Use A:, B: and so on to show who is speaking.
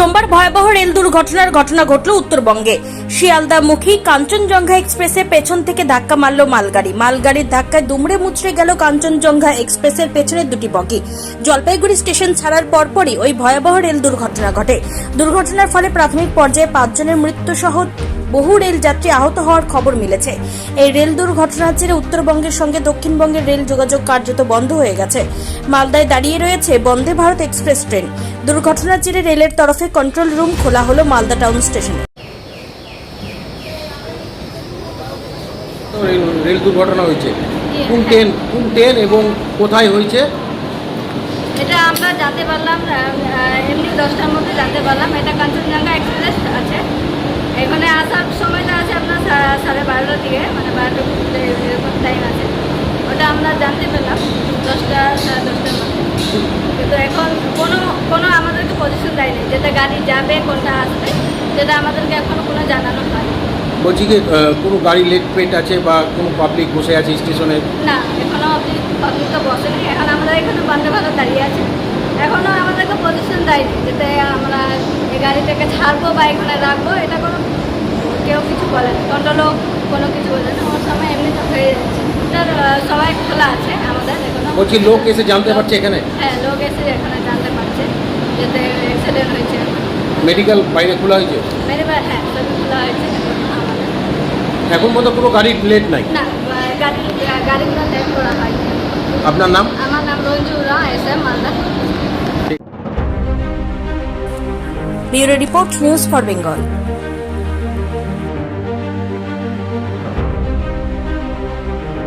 A: সোমবার ভয়াবহ রেল দুর্ঘটনার ঘটনা ঘটল উত্তরবঙ্গে। শিয়ালদামুখী কাঞ্চনজঙ্ঘা এক্সপ্রেসের পেছন থেকে ধাক্কা মারল মালগাড়ি। মালগাড়ির ধাক্কায় দুমড়ে মুচড়ে গেল কাঞ্চনজঙ্ঘা এক্সপ্রেসের পেছনের দুটি বগি। জলপাইগুড়ি স্টেশন ছাড়ার পরপরই ওই ভয়াবহ রেল দুর্ঘটনা ঘটে। দুর্ঘটনার ফলে প্রাথমিক পর্যায়ে পাঁচজনের মৃত্যু সহ বহু রেল যাত্রী আহত হওয়ার খবর মিলেছে। এই রেল দুর্ঘটনার জেরে উত্তরবঙ্গের সঙ্গে দক্ষিণবঙ্গের রেল যোগাযোগ কার্যত বন্ধ হয়ে গেছে। মালদায় দাঁড়িয়ে রয়েছে বন্দে ভারত এক্সপ্রেস ট্রেন। দুর্ঘটনার জেরে রেলের তরফে কন্ট্রোল রুম খোলা হলো মালদা টাউন স্টেশনে
B: রেল রেল দুর্ঘটনা হয়েছে। কোন ট্রেন কোন ট্রেন এবং কোথায় হয়েছে?
C: এটা আমরা জানতে পারলাম এমনি দশটার মধ্যে জানতে পারলাম। এটা কাঞ্চনজঙ্ঘা এক্সপ্রেস আছে। এখানে আসার সময়টা আছে আপনার সা- সাড়ে বারোটার দিকে মানে বারোটা এরকম টাইম আছে। ওটা আমরা জানতে পেলাম দশটা সাড়ে দশটার মধ্যে কিন্তু এখন কোনো কোনো পজিশন যেটা গাড়ি যাবে কোনটা আসবে যেটা আমাদেরকে এখনও কোনো জানানো হয়নি।
B: বলছি আহ, কোনো গাড়ি লেট পেট আছে বা কোনো পাবলিক বসে আছে স্টেশনে?
C: না এখনও অব্দি পাবলিক তো বসেনি। এখন আমরা এখানে বন্ধে ভালো দাঁড়িয়ে আছি। এখনও আমাদেরকে পজিশন দেয়নি যাতে আমরা এই গাড়িটাকে ছাড়বো বা এখানে রাখব। এটা কোনো কেউ কিছু বলেনি কন্ট্রোলও কোনো কিছু বলে না। ওর সময় এমনি তো হয়ে যাচ্ছে। সবাই খোলা আছে আমাদের এখনও।
B: বলছি লোক এসে জানতে পারছে এখানে?
C: হ্যাঁ লোক এসে এখানে জানতে যাতে অ্যাক্সিডেন্ট হয়েছে।
B: মেডিকেল বাইরে খোলা হয়েছে?
C: মেরে বা হ্যাঁ সবই খোলা হয়েছে। এখন
B: পর্যন্ত কোনো গাড়ি লেট নাই?
C: না গাড়ি গাড়িগুলো লেট করা হয়নি।
B: আপনার নাম?
C: আমার নাম রঞ্জু রা S M Malda.
A: Bureau report news for Bengal.